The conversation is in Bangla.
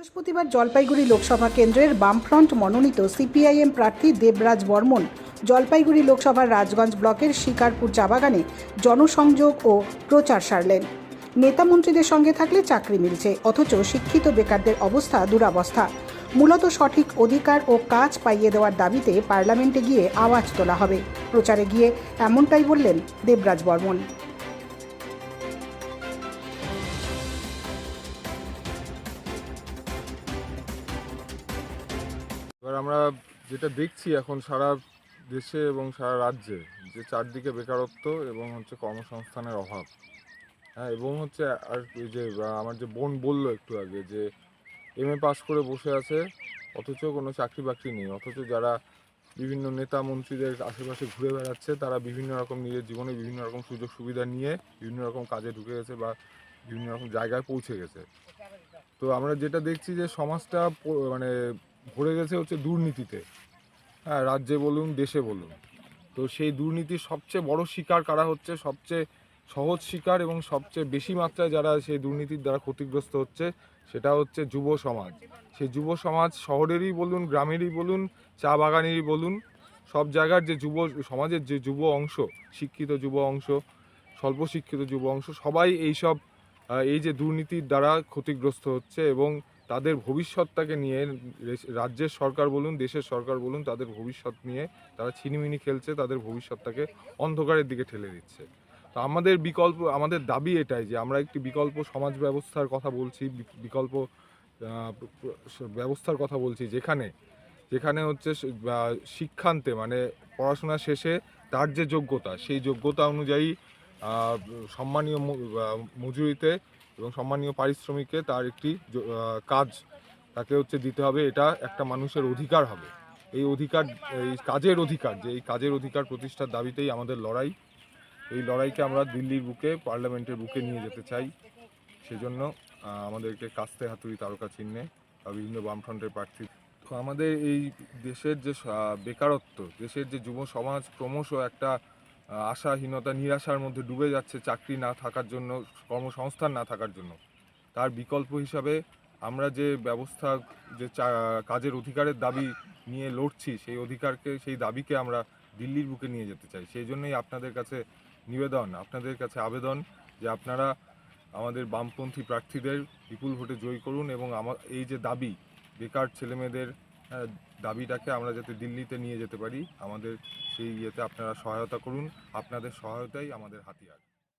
বৃহস্পতিবার জলপাইগুড়ি লোকসভা কেন্দ্রের বামফ্রন্ট মনোনীত সিপিআইএম প্রার্থী দেবরাজ বর্মন জলপাইগুড়ি লোকসভার রাজগঞ্জ ব্লকের শিকারপুর চাবাগানে জনসংযোগ ও প্রচার সারলেন। নেতা মন্ত্রীদের সঙ্গে থাকলে চাকরি মিলছে, অথচ শিক্ষিত বেকারদের অবস্থা দুরাবস্থা। মূলত সঠিক অধিকার ও কাজ পাইয়ে দেওয়ার দাবিতে পার্লামেন্টে গিয়ে আওয়াজ তোলা হবে। প্রচারে গিয়ে এমনটাই বললেন দেবরাজ বর্মন। এবার আমরা যেটা দেখছি এখন সারা দেশে এবং সারা রাজ্যে যে চারদিকে বেকারত্ব এবং হচ্ছে কর্মসংস্থানের অভাব। হ্যাঁ এবং হচ্ছে আর যে আমার যে বোন বলল একটু আগে যে এম এ পাস করে বসে আছে, অথচ কোনো চাকরি বাকরি নেই, অথচ যারা বিভিন্ন নেতা মন্ত্রীদের আশেপাশে ঘুরে বেড়াচ্ছে, তারা বিভিন্ন রকম নিজের জীবনে বিভিন্ন রকম সুযোগ সুবিধা নিয়ে বিভিন্ন রকম কাজে ঢুকে গেছে বা বিভিন্ন রকম জায়গায় পৌঁছে গেছে। তো আমরা যেটা দেখছি যে সমাজটা মানে ভরে গেছে হচ্ছে দুর্নীতিতে। হ্যাঁ রাজ্যে বলুন, দেশে বলুন। তো সেই দুর্নীতির সবচেয়ে বড় শিকার কারা হচ্ছে? সবচেয়ে সহজ শিকার এবং সবচেয়ে বেশি মাত্রায় যারা সেই দুর্নীতির দ্বারা ক্ষতিগ্রস্ত হচ্ছে, সেটা হচ্ছে যুব সমাজ। সেই যুব সমাজ শহরেরই বলুন, গ্রামেরই বলুন, চা বাগানেরই বলুন, সব জায়গার যে যুব, সমাজের যে যুব অংশ, শিক্ষিত যুব অংশ, স্বল্প শিক্ষিত যুব অংশ, সবাই এইসব এই যে দুর্নীতির দ্বারা ক্ষতিগ্রস্ত হচ্ছে এবং তাদের ভবিষ্যৎটাকে নিয়ে রাজ্যের সরকার বলুন, দেশের সরকার বলুন, তাদের ভবিষ্যৎ নিয়ে তারা ছিনিমিনি খেলছে, তাদের ভবিষ্যৎটাকে অন্ধকারের দিকে ঠেলে দিচ্ছে। তো আমাদের বিকল্প, আমাদের দাবি এটাই যে আমরা একটি বিকল্প সমাজ ব্যবস্থার কথা বলছি বিকল্প ব্যবস্থার কথা বলছি যেখানে যেখানে হচ্ছে শিক্ষান্তে মানে পড়াশোনা শেষে তার যে যোগ্যতা, সেই যোগ্যতা অনুযায়ী সম্মানীয় মজুরিতে এবং সম্মানীয় পারিশ্রমিকে তার একটি কাজ তাকে হচ্ছে দিতে হবে। এটা একটা মানুষের অধিকার হবে। এই অধিকার, এই কাজের অধিকার, যে এই কাজের অধিকার প্রতিষ্ঠার দাবিতেই আমাদের লড়াই। এই লড়াইকে আমরা দিল্লির বুকে, পার্লামেন্টের বুকে নিয়ে যেতে চাই। সেজন্য আমাদেরকে কাস্তে হাতুড়ি তারকা চিহ্নে বা বিভিন্ন বামফ্রন্টের প্রার্থী। তো আমাদের এই দেশের যে বেকারত্ব, দেশের যে যুব সমাজ ক্রমশ একটা আশাহীনতা, নিরাশার মধ্যে ডুবে যাচ্ছে চাকরি না থাকার জন্য, কর্মসংস্থান না থাকার জন্য। তার বিকল্প হিসাবে আমরা যে ব্যবস্থা, যে কাজের অধিকারের দাবি নিয়ে লড়ছি, সেই অধিকারকে, সেই দাবিকে আমরা দিল্লির বুকে নিয়ে যেতে চাই। সেই জন্যই আপনাদের কাছে নিবেদন, আপনাদের কাছে আবেদন যে আপনারা আমাদের বামপন্থী প্রার্থীদের বিপুল ভোটে জয়ী করুন এবং আমার এই যে দাবি, বেকার ছেলেমেয়েদের দাবিটাকে আমরা যাতে দিল্লিতে নিয়ে যেতে পারি, আমাদের সেই ইয়েতে আপনারা সহায়তা করুন, আপনাদের সহায়তাই আমাদের হাতিয়ার।